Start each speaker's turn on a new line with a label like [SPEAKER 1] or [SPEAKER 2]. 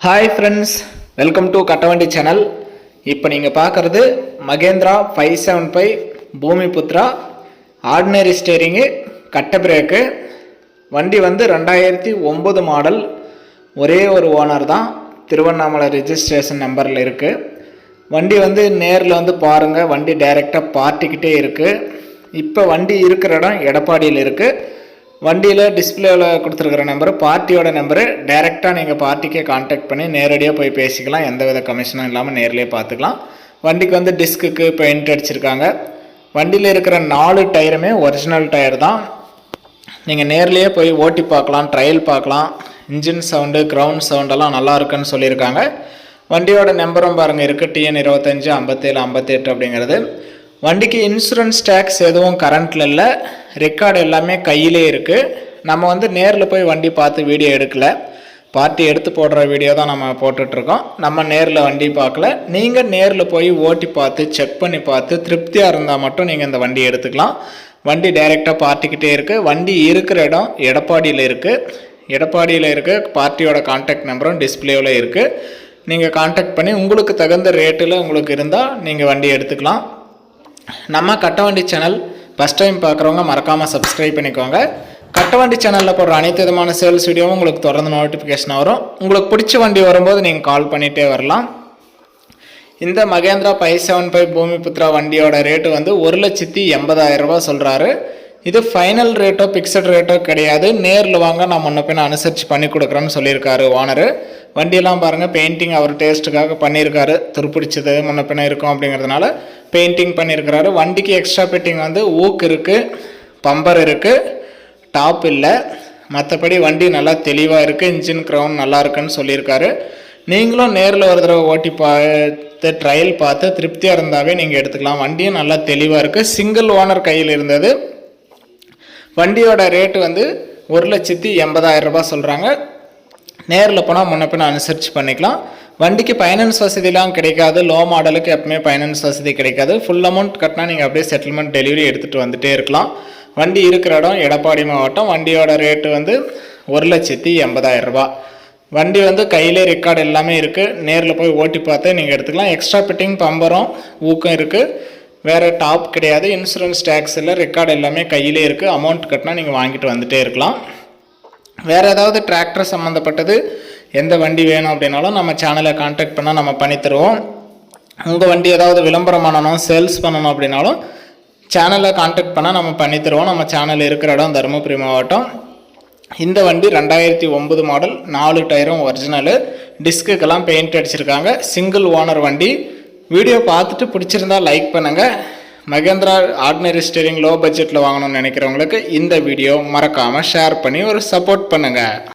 [SPEAKER 1] Hi friends welcome to Kattavandi channel இப்போ நீங்கள் பார்க்குறது Mahindra five seven five Bhumiputra ordinary steering கட்ட brake வண்டி வந்து ரெண்டாயிரத்தி ஒம்பது மாடல் ஒரே ஒரு ஓனர் தான். திருவண்ணாமலை ரிஜிஸ்ட்ரேஷன் நம்பரில் இருக்குது வண்டி வந்து நேரில் வந்து பாருங்கள் வண்டி டைரெக்டாக பார்ட்டிக்கிட்டே இருக்குது இப்போ வண்டி இருக்கிற இடம் எடப்பாடியில் இருக்குது வண்டியில் டிஸ்பிளேவில் கொடுத்துருக்குற நம்பரு பார்ட்டியோட நம்பரு டைரெக்டாக நீங்கள் பார்ட்டிக்கே காண்டாக்ட் பண்ணி நேரடியாக போய் பேசிக்கலாம். எந்தவித கமிஷனும் இல்லாமல் நேர்லேயே பார்த்துக்கலாம். வண்டிக்கு வந்து டிஸ்க்குக்கு பெயிண்ட் அடிச்சிருக்காங்க. வண்டியில் இருக்கிற நாலு டயருமே ஒரிஜினல் டயர் தான். நீங்கள் நேர்லேயே போய் ஓட்டி பார்க்கலாம் ட்ரையல் பார்க்கலாம். இன்ஜின் சவுண்டு க்ரௌண்ட் சவுண்டெல்லாம் நல்லா இருக்குன்னு சொல்லியிருக்காங்க. வண்டியோட நம்பரும் பாருங்கள் இருக்குது டிஎன் இருபத்தஞ்சு ஐம்பத்தேழு ஐம்பத்தெட்டு அப்படிங்கிறது. வண்டிக்கு இன்சூரன்ஸ் டேக்ஸ் எதுவும் கரண்ட்டில் இல்லை. ரெக்கார்டு எல்லாமே கையிலே இருக்குது நம்ம வந்து நேரில் போய் வண்டி பார்த்து வீடியோ எடுக்கல. பார்ட்டி எடுத்து போடுற வீடியோ தான் நம்ம போட்டுட்ருக்கோம் நம்ம நேரில் வண்டி பார்க்கல. நீங்கள் நேரில் போய் ஓட்டி பார்த்து செக் பண்ணி பார்த்து திருப்தியாக இருந்தால் மட்டும் நீங்கள் இந்த வண்டி எடுத்துக்கலாம். வண்டி டைரெக்டாக பார்ட்டிக்கிட்டே இருக்குது வண்டி இருக்கிற இடம் எடப்பாடியில் இருக்குது எடப்பாடியில் இருக்க. பார்ட்டியோட கான்டாக்ட் நம்பரும் டிஸ்பிளேவில் இருக்குது நீங்கள் காண்டாக்ட் பண்ணி உங்களுக்கு தகுந்த ரேட்டில் உங்களுக்கு இருந்தால் நீங்கள் வண்டி எடுத்துக்கலாம். நம்ம கட்டவண்டி சேனல் ஃபஸ்ட் டைம் பார்க்குறவங்க மறக்காமல் சப்ஸ்கிரைப் பண்ணிக்கோங்க. கட்டவண்டி சேனலில் போடுற அனைத்து விதமான சேல்ஸ் வீடியோவும் உங்களுக்கு தொடர்ந்து நோட்டிஃபிகேஷன் வரும். உங்களுக்கு பிடிச்ச வண்டி வரும்போது நீங்கள் கால் பண்ணிகிட்டே வரலாம். இந்த Mahindra five seven five Bhumiputra வண்டியோட ரேட்டு வந்து ஒரு லட்சத்தி எண்பதாயிரம் சொல்கிறாரு இது ஃபைனல் ரேட்டோ பிக்சட் ரேட்டோ கிடையாது. நேரில் வாங்க நான் முன்ன பின்ன அனுசரித்து பண்ணி கொடுக்குறேன்னு சொல்லியிருக்காரு ஓனரு வண்டியெல்லாம் பாருங்கள் பெயிண்டிங் அவர் டேஸ்ட்டுக்காக பண்ணியிருக்காரு. துருப்பிடிச்சது முன்ன பின்ன இருக்கும் அப்படிங்கிறதுனால பெயிண்டிங் பண்ணியிருக்கிறாரு வண்டிக்கு எக்ஸ்ட்ரா பெயிண்டிங் வந்து ஊக்கு இருக்குது பம்பர் இருக்குது டாப் இல்லை. மற்றபடி வண்டி நல்லா தெளிவாக இருக்குது இன்ஜின் க்ரௌண்ட் நல்லா இருக்குன்னு சொல்லியிருக்காரு. நீங்களும் நேரில் ஒரு தடவை ஓட்டி பார்த்து ட்ரையல் பார்த்து திருப்தியாக இருந்தாவே நீங்கள் எடுத்துக்கலாம். வண்டியும் நல்லா தெளிவாக இருக்குது சிங்கிள் ஓனர் கையில் இருந்தது. வண்டியோட ரேட்டு வந்து ஒரு லட்சத்தி எண்பதாயிரம் ரூபாய் சொல்கிறாங்க நேரில் போனால் முன்ன பின்ன அனுசரித்து பண்ணிக்கலாம். வண்டிக்கு ஃபைனான்ஸ் வசதிலாம் கிடைக்காது. லோ மாடலுக்கு எப்பவுமே ஃபைனான்ஸ் வசதி கிடைக்காது. ஃபுல் அமௌண்ட் கட்டினா நீங்கள் அப்படியே செட்டில்மெண்ட் டெலிவரி எடுத்துகிட்டு வந்துட்டே இருக்கலாம். வண்டி இருக்கிற இடம் எடப்பாடி மாவட்டம். வண்டியோட ரேட்டு வந்து ஒரு லட்சத்தி எண்பதாயிரம் ரூபா. வண்டி வந்து கையிலே ரெக்கார்டு எல்லாமே இருக்குது நேரில் போய் ஓட்டி பார்த்து நீங்கள் எடுத்துக்கலாம். எக்ஸ்ட்ரா பிட்டிங் பம்பரும் ஊக்கம் இருக்குது வேறு டாப் கிடையாது. இன்சூரன்ஸ் டேக்ஸ் இல்லை. ரெக்கார்டு எல்லாமே கையிலே இருக்குது அமௌண்ட் கட்டினா நீங்கள் வாங்கிட்டு வந்துகிட்டே இருக்கலாம். வேறு ஏதாவது டிராக்டர் சம்மந்தப்பட்டது எந்த வண்டி வேணும் அப்படின்னாலும் நம்ம சேனலை காண்டாக்ட் பண்ணால் நம்ம பண்ணித்தருவோம். உங்கள் வண்டி ஏதாவது விளம்பரம் பண்ணணும் சேல்ஸ் பண்ணணும் அப்படின்னாலும் சேனலை காண்டாக்ட் பண்ணால் நம்ம பண்ணித்தருவோம். நம்ம சேனல் இருக்கிற இடம் தருமபுரி மாவட்டம். இந்த வண்டி ரெண்டாயிரத்தி ஒம்பது மாடல் நாலு டயரும் ஒரிஜினலு டிஸ்க்குக்கெல்லாம் பெயிண்ட் அடிச்சிருக்காங்க. சிங்கிள் ஓனர் வண்டி. வீடியோ பார்த்துட்டு பிடிச்சிருந்தா லைக் பண்ணுங்கள் மகேந்திரா ஆர்டினரி ஸ்டேரிங் லோ பட்ஜெட்டில் வாங்கணும்னு நினைக்கிறவங்களுக்கு இந்த வீடியோ மறக்காமல் ஷேர் பண்ணி ஒரு சப்போர்ட் பண்ணுங்கள்